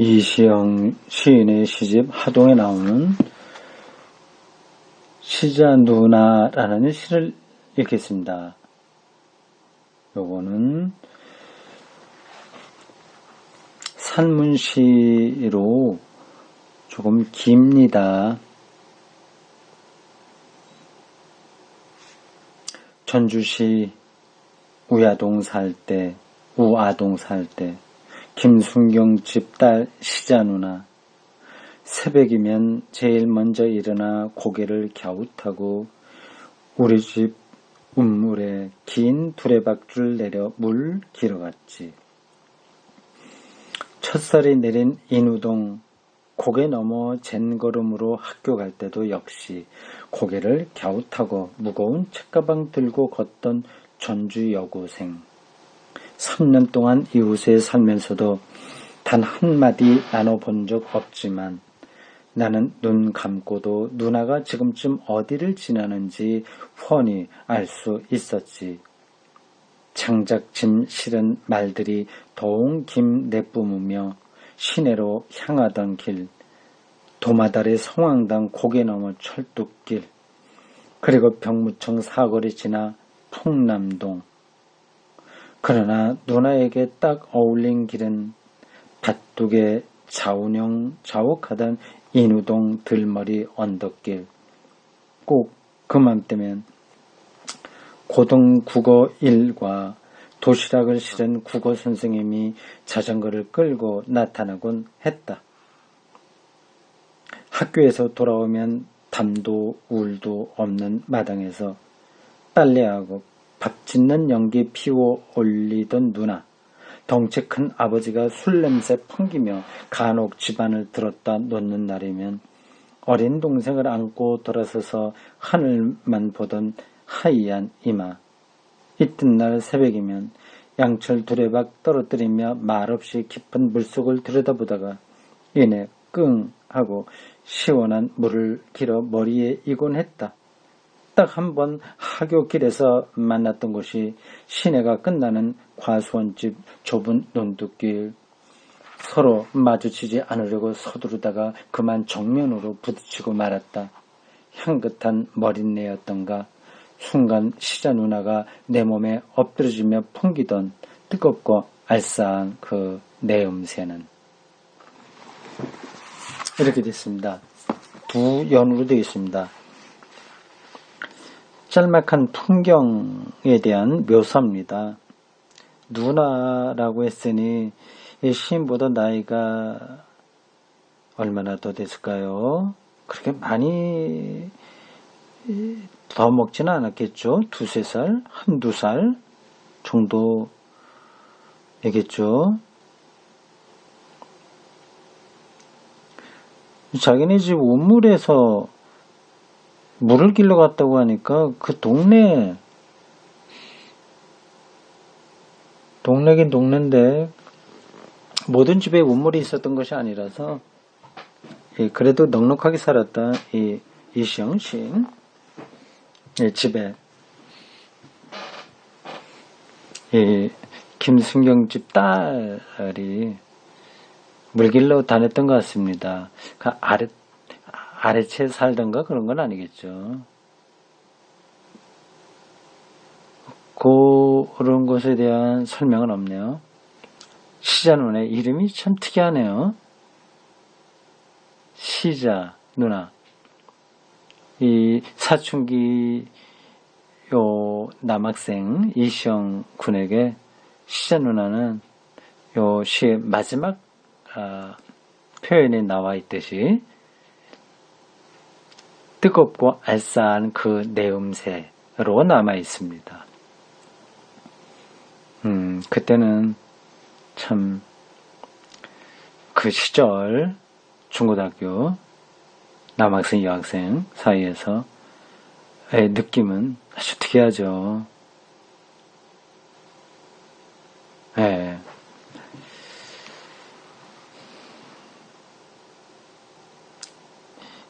이시영 시인의 시집 하동에 나오는 시자 누나라는 시를 읽겠습니다. 요거는 산문시로 조금 깁니다. 전주시 우야동 살 때, 우아동 살 때, 김순경 집 딸 시자 누나. 새벽이면 제일 먼저 일어나 고개를 갸웃하고 우리 집 운물에 긴 두레박줄 내려 물 길어갔지. 첫살이 내린 인우동 고개 넘어 젠걸음으로 학교 갈 때도 역시 고개를 갸웃하고 무거운 책가방 들고 걷던 전주 여고생. 3년 동안 이웃에 살면서도 단 한마디 나눠본 적 없지만 나는 눈 감고도 누나가 지금쯤 어디를 지나는지 훤히 알 수 있었지. 장작짐 실은 말들이 더운 김 내뿜으며 시내로 향하던 길, 도마달의 성황당 고개 넘어 철뚝길, 그리고 병무청 사거리 지나 풍남동, 그러나 누나에게 딱 어울린 길은 밭둑의 좌운형 좌욱하던 인우동 들머리 언덕길. 꼭 그맘때면 고등 국어 1과 도시락을 실은 국어 선생님이 자전거를 끌고 나타나곤 했다. 학교에서 돌아오면 담도 울도 없는 마당에서 빨래하고 밥 짓는 연기 피워 올리던 누나, 덩치 큰 아버지가 술 냄새 풍기며 간혹 집안을 들었다 놓는 날이면 어린 동생을 안고 돌아서서 하늘만 보던 하이한 이마. 이튿날 새벽이면 양철 두레박 떨어뜨리며 말없이 깊은 물속을 들여다보다가 이내 끙 하고 시원한 물을 길어 머리에 이곤 했다. 딱 한 번 하교길에서 만났던 곳이 시내가 끝나는 과수원집 좁은 논두길 서로 마주치지 않으려고 서두르다가 그만 정면으로 부딪히고 말았다. 향긋한 머릿내였던가 순간 시자 누나가 내 몸에 엎드러지며 풍기던 뜨겁고 알싸한 그 내음새는 이렇게 됐습니다. 두 연으로 되어 있습니다. 짤막한 풍경에 대한 묘사입니다. 누나라고 했으니 이 시인보다 나이가 얼마나 더 됐을까요? 그렇게 많이 더 먹지는 않았겠죠. 두세 살, 한두 살 정도겠죠. 자기네 집 우물에서 물을 길러 갔다고 하니까 그 동네 동네긴 동네인데 모든 집에 우물이 있었던 것이 아니라서 예, 그래도 넉넉하게 살았다 이 이시영 씨 예, 집에 이 김순경 집 딸이 물길로 다녔던 것 같습니다. 그 아래 아래채 살던가 그런 건 아니겠죠. 그런 것에 대한 설명은 없네요. 시자 누나의 이름이 참 특이하네요. 시자 누나. 이 사춘기 요 남학생 이시영 군에게 시자 누나는 요 시의 마지막 아, 표현에 나와 있듯이 뜨겁고 알싸한 그 내음새로 남아 있습니다. 음, 그때는 참 그 시절 중고등학교 남학생, 여학생 사이에서 의 느낌은 아주 특이하죠. 예.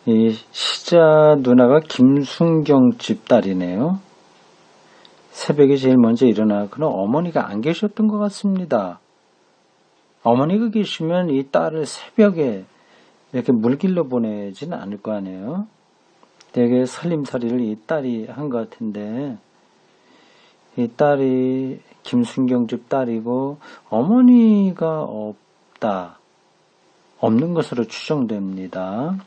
이 시 자 누나가 김순경 집 딸이네요. 새벽에 제일 먼저 일어나 그는 어머니가 안 계셨던 것 같습니다. 어머니가 계시면 이 딸을 새벽에 이렇게 물길로 보내지는 않을 거 아니에요. 되게 살림살이를 이 딸이 한 것 같은데, 이 딸이 김순경 집 딸이고, 어머니가 없다. 없는 것으로 추정됩니다.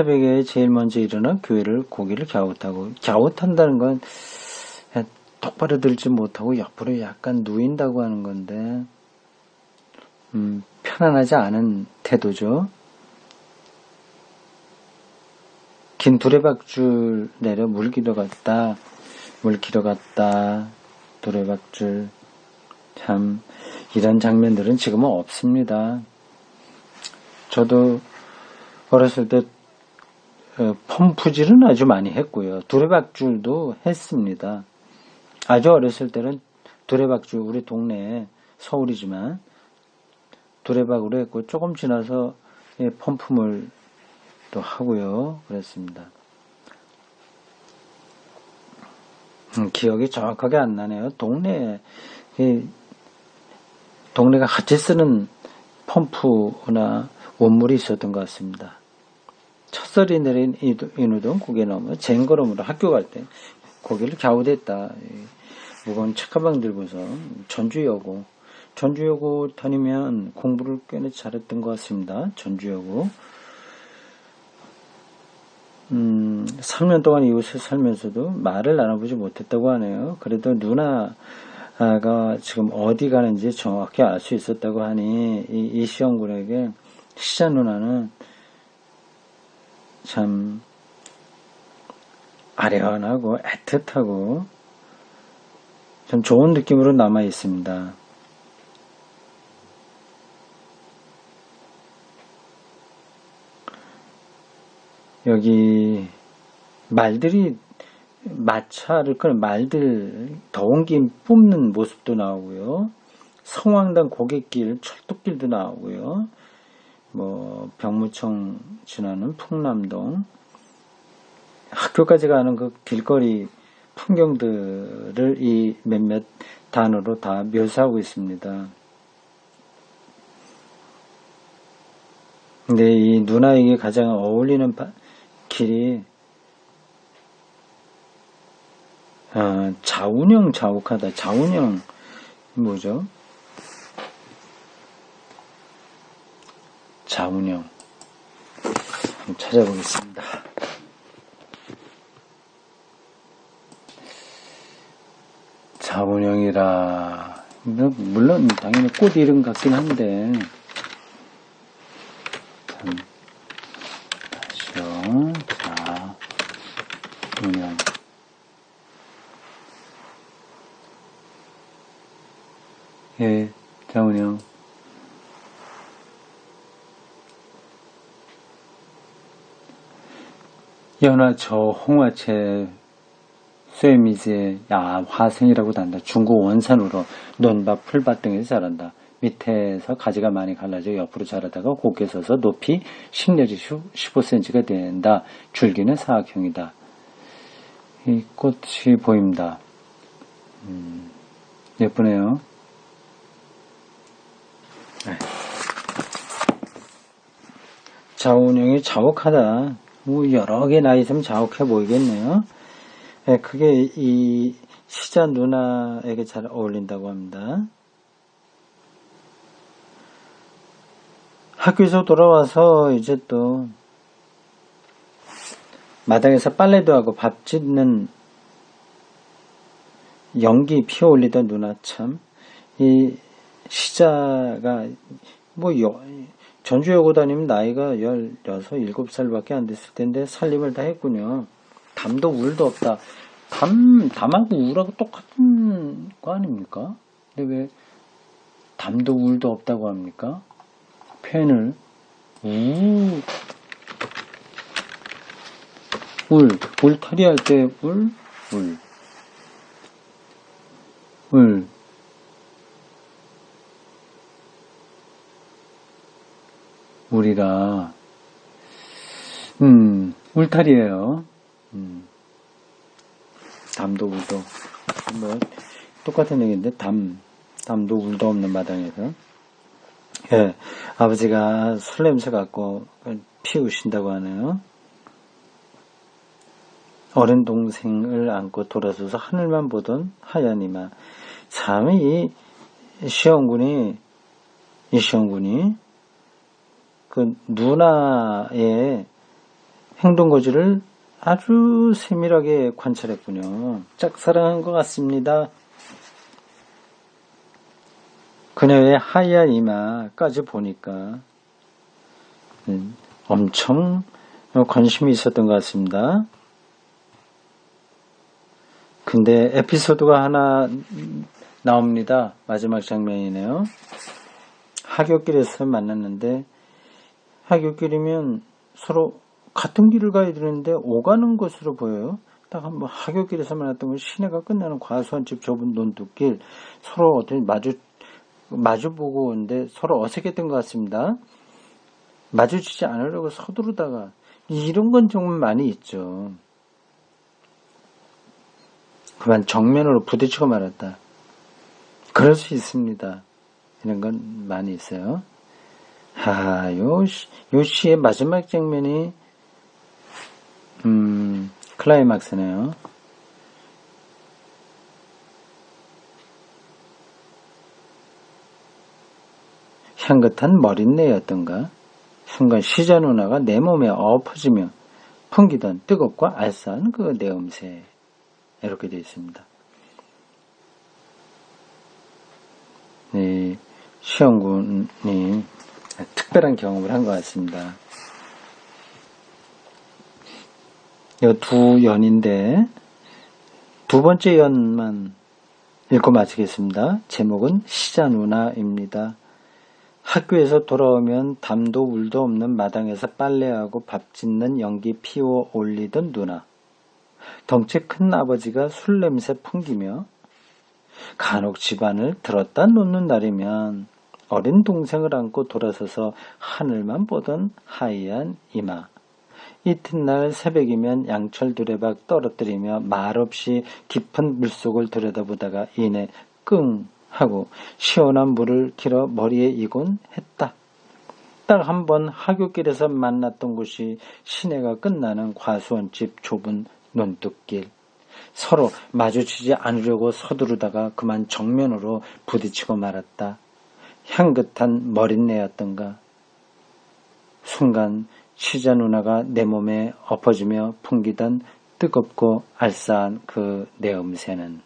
새벽에 제일 먼저 일어나 교회를 고개를 갸웃하고 갸웃한다는 건 똑바로 들지 못하고 옆으로 약간 누인다고 하는 건데 음, 편안하지 않은 태도죠. 긴 두레박줄 내려 물기로 갔다 물기로 갔다 두레박줄 참 이런 장면들은 지금은 없습니다. 저도 어렸을 때 어, 펌프질은 아주 많이 했고요. 두레박줄도 했습니다. 아주 어렸을 때는 두레박줄 우리 동네에 서울이지만 두레박으로 했고 조금 지나서 예, 펌프물 도 하고요. 그랬습니다. 음, 기억이 정확하게 안 나네요. 동네에 동네가 같이 쓰는 펌프나 원물이 있었던 것 같습니다. 첫설이 내린 인우동 고개 넘어 쟁걸음으로 학교 갈 때 고개를 갸우댔다. 무거운 책가방 들고서 전주여고 전주여고 다니면 공부를 꽤나 잘했던 것 같습니다. 전주여고 음, 3년 동안 이곳에 살면서도 말을 나눠보지 못했다고 하네요. 그래도 누나가 지금 어디 가는지 정확히 알 수 있었다고 하니 이, 이 시험군에게 시자 누나는 참 아련하고 애틋하고 참 좋은 느낌으로 남아 있습니다. 여기 말들이 마차를 끄는 말들 더운 김 뽑는 모습도 나오고요. 성황당 고갯길 철도길도 나오고요. 뭐 병무청 지나는 풍남동 학교까지 가는 그 길거리 풍경들을 이 몇몇 단어로 다 묘사하고 있습니다. 근데 이 누나에게 가장 어울리는 길이 아, 자운형 자욱하다. 자운형 뭐죠? 자운형 찾아보겠습니다. 자운형이라 물론 당연히 꽃 이름 같긴 한데 참 다시요 자운형 예 자운형 연화 저 홍화채 쇠미제 야 화생이라고도 한다. 중국 원산으로 논밭, 풀밭 등에서 자란다. 밑에서 가지가 많이 갈라져 옆으로 자라다가 곱게 서서 높이 10 내지 15cm가 된다. 줄기는 사각형이다. 이 꽃이 보입니다. 음, 예쁘네요. 네. 자운형이 자욱하다. 뭐 여러 개 나이 있으면 자욱해 보이겠네요. 네, 그게 이 시자 누나에게 잘 어울린다고 합니다. 학교에서 돌아와서 이제 또 마당에서 빨래도 하고 밥 짓는 연기 피어 올리던 누나 참 이 시자가 뭐 여, 전주여고 다니면 나이가 16, 7살밖에 안 됐을 텐데 살림을 다 했군요. 담도 울도 없다. 담, 담하고 울하고 똑같은 거 아닙니까? 근데 왜 담도 울도 없다고 합니까? 펜을 우, 울, 울타리 할 때 울, 울, 울. 울이라, 음, 울타리예요. 음. 담도 울도 뭐 똑같은 얘기인데 담 담도 울도 없는 마당에서 예 아버지가 술 냄새 갖고 피우신다고 하네요. 어린 동생을 안고 돌아서서 하늘만 보던 하얀 이마. 참, 이, 시험군이, 이 시험군이, 그, 누나의 행동거지를 아주 세밀하게 관찰했군요. 짝사랑한 것 같습니다. 그녀의 하얀 이마까지 보니까, 음, 엄청 관심이 있었던 것 같습니다. 근데 에피소드가 하나 나옵니다. 마지막 장면이네요. 하굣길에서 만났는데 하굣길이면 서로 같은 길을 가야 되는데 오가는 것으로 보여요. 딱 한번 하굣길에서 만났던 건 시내가 끝나는 과수원 집 좁은 논두길 서로 어떻게 마주 마주보고 오는데 서로 어색했던 것 같습니다. 마주치지 않으려고 서두르다가 이런 건 정말 많이 있죠. 그만 정면으로 부딪히고 말았다. 그럴 수 있습니다. 이런 건 많이 있어요. 하, 요, 시, 요 시의 마지막 장면이, 음, 클라이막스네요. 향긋한 머릿내였던가. 순간 시자 누나가 내 몸에 엎어지며 풍기던 뜨겁고 알싸한 그 내음새. 이렇게 되어 있습니다. 네, 시험군이 특별한 경험을 한 것 같습니다. 이두 연인데 두 번째 연만 읽고 마치겠습니다. 제목은 시자 누나입니다. 학교에서 돌아오면 담도 울도 없는 마당에서 빨래하고 밥 짓는 연기 피워 올리던 누나. 덩치 큰 아버지가 술 냄새 풍기며 간혹 집안을 들었다 놓는 날이면 어린 동생을 안고 돌아서서 하늘만 보던 하얀 이마. 이튿날 새벽이면 양철 두레박 떨어뜨리며 말없이 깊은 물속을 들여다보다가 이내 끙 하고 시원한 물을 길어 머리에 이곤 했다. 딱 한 번 하굣길에서 만났던 곳이 시내가 끝나는 과수원집 좁은 논뚝길. 서로 마주치지 않으려고 서두르다가 그만 정면으로 부딪히고 말았다. 향긋한 머릿내였던가. 순간 시자 누나가 내 몸에 엎어지며 풍기던 뜨겁고 알싸한 그 내음새는